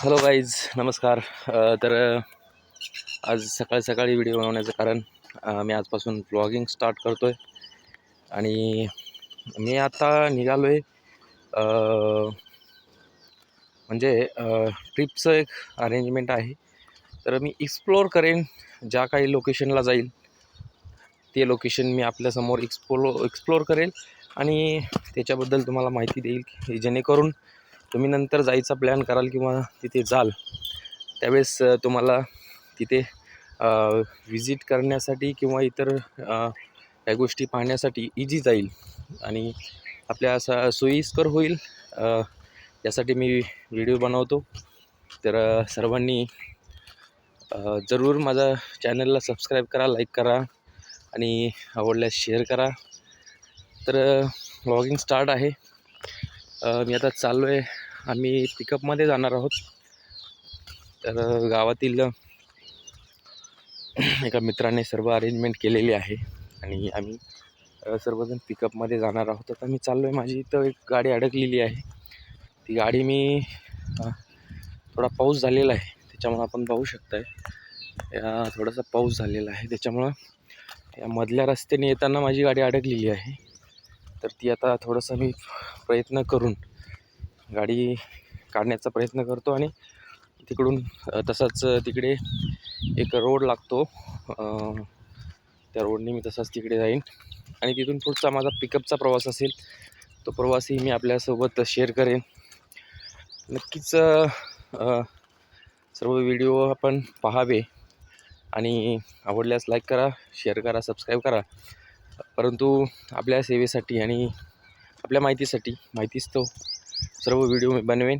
Hello guys नमस्कार. तर आज सकाळी सकाळी व्हिडिओ बनवण्याचं कारण मी आजपासून ब्लॉगिंग स्टार्ट करतो आहे आणि मी आता निघालो आहे म्हणजे ट्रिपचं एक अरेंजमेंट आहे. तर मी एक्सप्लोअर करेन ज्या काही लोकेशनला जाईल. ते लोकेशन मी आपल्यासमोर एक्सप्लो एक्सप्लोअर करेल. आणि त्याच्याबद्दल तुम्हाला माहिती देईल की जेणेकरून तुम्ही नंतर जायचा प्लॅन कराल किंवा तिथे जाल त्यावेळेस तुम्हाला तिथे विजिट करण्यासाठी किंवा इतर या काही गोष्टी पाहण्यासाठी इजी जाईल. आणि आपल्या असा सोयीस्कर होईल यासाठी मी व्हिडिओ बनवतो. तर सर्वांनी जरूर माझा चॅनलला सबस्क्राईब करा लाईक करा आणि आवडल्यास शेअर करा. तर व्लॉगिंग स्टार्ट आहे. मी आता चाललो आहे आम्ही पिकअपमध्ये जाणार आहोत. तर गावातील एका मित्राने सर्व अरेंजमेंट केलेली आहे. आणि आम्ही सर्वजण पिकअपमध्ये जाणार आहोत. आता मी चाललो आहे माझी इथं एक गाडी अडकलेली आहे. ती गाडी मी थोडा पाऊस झालेला आहे. त्याच्यामुळं आपण पाहू शकताय. या थोडासा पाऊस झालेला आहे. त्याच्यामुळं या मधल्या रस्त्याने येताना माझी गाडी अडकलेली आहे. तर ती आता थोडंसं मी प्रयत्न करून गाडी काढण्याचा प्रयत्न करतो आणि तिकडून तसाच तिकडे एक रोड लागतो. त्या रोडने मी तसाच तिकडे जाईन. आणि तिथून पुढचा माझा पिकअपचा प्रवास असेल तो प्रवासही मी आपल्यासोबत शेअर करेन. नक्कीच सर्व व्हिडिओ आपण पाहावे. आणि आवडल्यास लाईक करा शेअर करा सबस्क्राईब करा. परंतु आपल्या सेवेसाठी आणि आपल्या माहितीसाठी माहितीच तो सर्व व्हिडिओ मी बनवेन.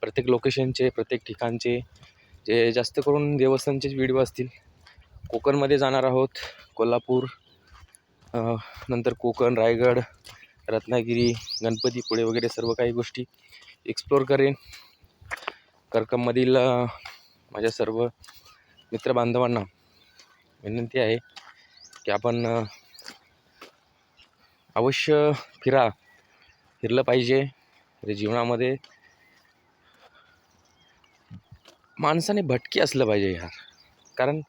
प्रत्येक लोकेशनचे प्रत्येक ठिकाणचे जे जास्त करून देवस्थानचेच व्हिडिओ असतील. कोकणमध्ये जाणार आहोत. कोल्हापूर नंतर कोकण रायगड रत्नागिरी गणपतीपुळे वगैरे सर्व काही गोष्टी एक्सप्लोअर करेन. करकममधील माझ्या सर्व मित्रबांधवांना विनंती आहे की आपण अवश्य फिरा फिरलं पाहिजे तरी जीवनामध्ये. माणसाने भटकी असलं पाहिजे यार. कारण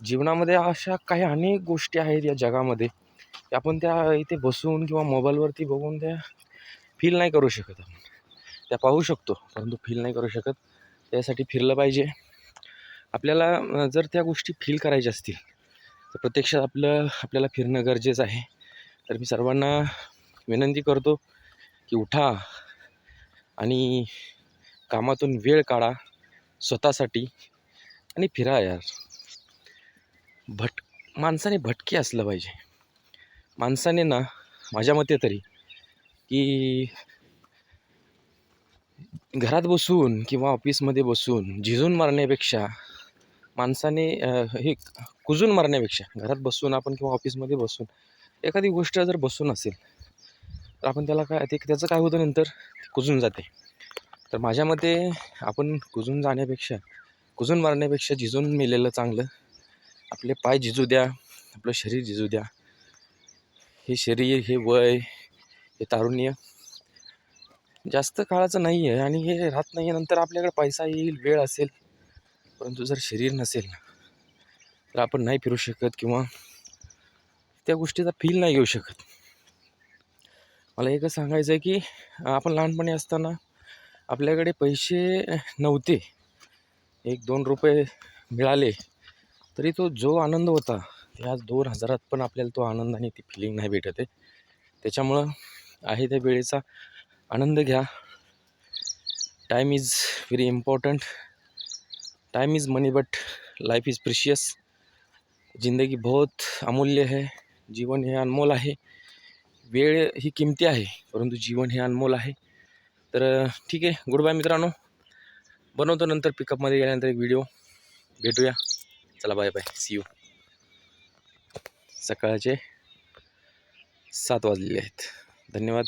जीवनामध्ये अशा काही अनेक गोष्टी आहेत या जगामध्ये की आपण त्या इथे बसून किंवा मोबाईलवरती बघून त्या फील नाही करू शकत आपण. त्या पाहू शकतो परंतु फील नाही करू शकत. त्यासाठी फिरलं पाहिजे. आपल्याला जर त्या गोष्टी फील करायच्या असतील तर प्रत्यक्षात आपलं आपल्याला फिरणं गरजेचं आहे. तर मी सर्वांना विनंती करतो की उठा आणि कामातून वेळ काढा स्वतःसाठी आणि फिरा यार. भट माणसाने भटकी असलं पाहिजे. माणसाने ना माझ्या मते तरी की घरात बसून किंवा ऑफिसमध्ये बसून झिजून मारण्यापेक्षा माणसाने हे कुजून मारण्यापेक्षा घरात बसून आपण किंवा ऑफिसमध्ये बसून एखादी गोष्ट जर बसून असेल तर आपण त्याला काय ते त्याचं काय होतं नंतर? कुजून जाते. तर माझ्या मते आपण कुजून जाण्यापेक्षा कुजून मारण्यापेक्षा झिजून मेलेलं चांगलं. आपले पाय झिजू द्या आपलं शरीर झिजू द्या. हे शरीर हे वय हे तारुण्य जास्त काळाचं नाही आहे आणि हे राहत नाही आहे नंतर आपल्याकडे पैसा येईल वेळ असेल परंतु जर शरीर नसेल ना तर आपण नाही फिरू शकत किंवा त्या गोष्टीचा फील नाही घेऊ शकत. मला एकच सांगायचं आहे की आपण लहानपणी असताना आपल्याकडे पैसे नव्हते. एक दोन रुपये मिळाले तरी तो जो आनंद होता ते आज दोन हजारात पण आपल्याला तो आनंद आणि ती फिलिंग नाही भेटत आहे. त्याच्यामुळं आहे त्या वेळेचा आनंद घ्या. Time is very important time is money but life is precious जिंदगी बहुत अमूल्य है. जीवन हे अनमोल आहे. वेळ ही किमती आहे परंतु जीवन हे अनमोल आहे. तर ठीक आहे गुड बाय मित्रांनो. बनवतो नंतर पिकअपमध्ये गेल्यानंतर एक व्हिडिओ भेटूया. चला बाय बाय सी यू सकाळचे सात वाजलेले आहेत. धन्यवाद.